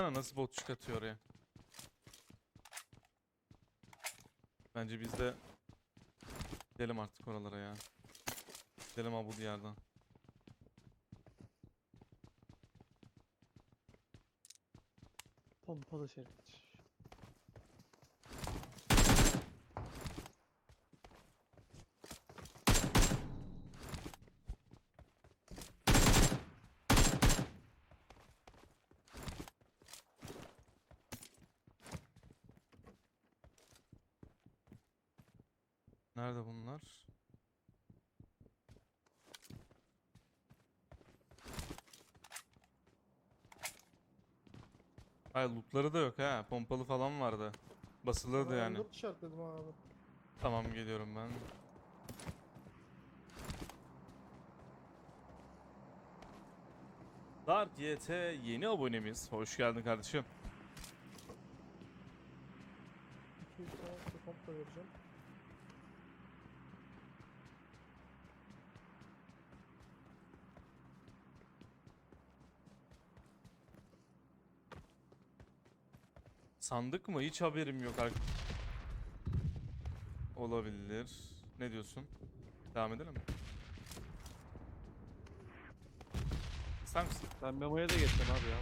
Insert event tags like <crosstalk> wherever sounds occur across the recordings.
Nasıl botçuk atıyor oraya. Bence biz de gidelim artık oralara ya. Gidelim ha bu diyardan. Pompalı şerit. Nerede bunlar? Ay lootları da yok ha. Pompalı falan vardı. Basılırdı yani. Dört işaretledim abi. Tamam geliyorum ben. Dark YT yeni abonemiz. Hoş geldin kardeşim. 200 tane komp da vereceğim. Sandık mı? Hiç haberim yok. Olabilir. Ne diyorsun? Devam edelim mi? İster misin? Ben memoya da geçeceğim abi ya.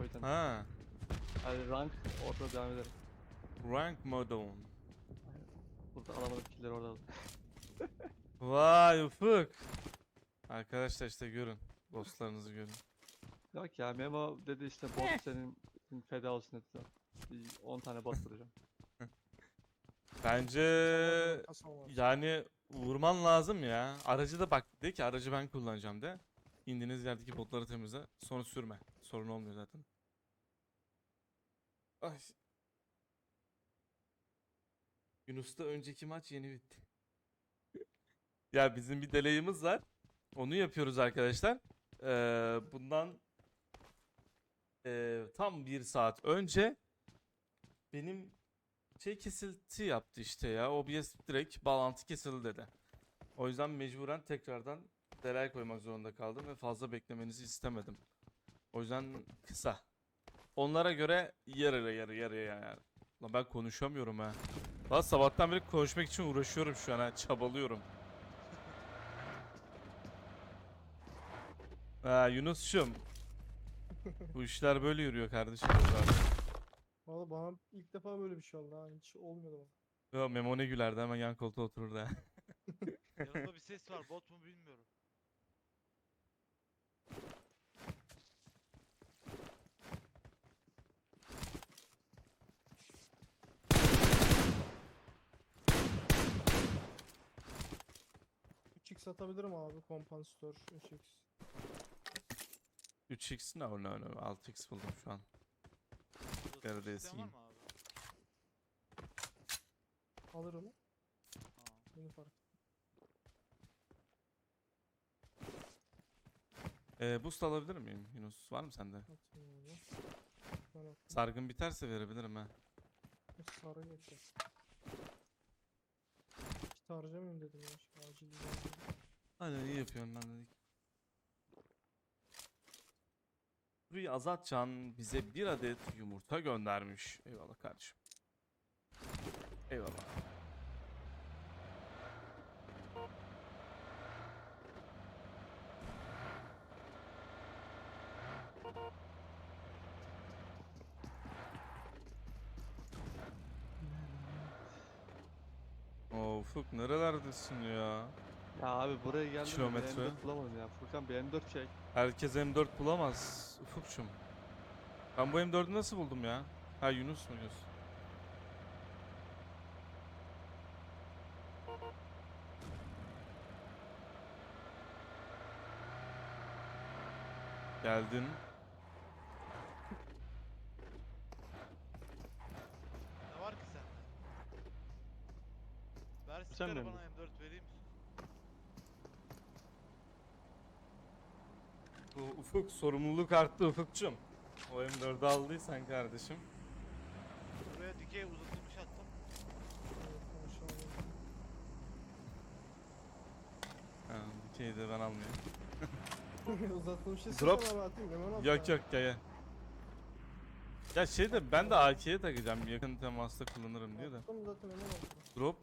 O yüzden. Ha. Hadi rank orada devam edelim. Rank Modon. Burada alamadım killleri orada aldım. <laughs> Vay ufuk. Arkadaşlar işte görün. Dostlarınızı görün. Yok ya Memo dedi işte bot senin senin feda olsun dedi. Bir 10 tane bot vuracağım. <laughs> Bence yani vurman lazım ya. Aracı da bak de ki aracı ben kullanacağım de. İndiğiniz yerdeki botları temizle. Sonra sürme. Sorun olmuyor zaten. Ay. Yunus'ta önceki maç yeni bitti. <laughs> ya bizim bir delayımız var. Onu yapıyoruz arkadaşlar. Ee, bundan ee, tam bir saat önce benim şey kesilti yaptı işte ya. OBS direkt bağlantı kesildi dedi. O yüzden mecburen tekrardan delay koymak zorunda kaldım ve fazla beklemenizi istemedim. O yüzden kısa. Onlara göre yarı yarı yarı yani. Lan ben konuşamıyorum ha. Lan sabahtan beri konuşmak için uğraşıyorum şu an ha. Çabalıyorum. Ha Yunus'cum. Bu işler böyle yürüyor kardeşim. Valla bana ilk defa böyle bir şey oldu ha. Hiç olmuyordu bana. Yo Memo ne gülerdi hemen yan koltuğa otururdu ha. <laughs> Yanımda bir ses var. Bot mu bilmiyorum. X atabilirim abi. Kompansatör 3x. 3x ne o ne o, ne o, 6x buldum şu an. Yarıda sistem var eseyim. mı abi? Alırım. Ha. Beni fark. Ee, boost alabilir miyim Yunus? Var mı sende? Atayım onu. Ben attım. Sargın biterse verebilirim ha. Sarı geçti. Kit harcamayayım dedim ya. Acil bir şey lazım. Aynen iyi yapıyorsun lan dedik. Burayı Azatcan bize bir adet yumurta göndermiş. Eyvallah kardeşim. Eyvallah. Ufuk nerelerdesin ya? Ya abi buraya geldim Kilometre. bir M4 bulamadım ya. Furkan bir M4 çek. Herkes M4 bulamaz Ufukçum. Ben bu M4'ü nasıl buldum ya? Ha Yunus mu Yunus? Geldin. Ne var ki sende? Ver Sen mi bana M4 vereyim. Bu Ufuk sorumluluk arttı Ufukçum. O M4'ü aldıysan kardeşim. Buraya dikey uzatılmış attım. Evet, maşallah. Ha, dikeyi de ben almıyorum. <laughs> Uzatılmış şey Drop. Drop. atayım. Hemen at Yok ya. yok gel gel. Ya şey de ben de AK'ye takacağım yakın temasta kullanırım diye de. Attım zaten hemen oldu. Drop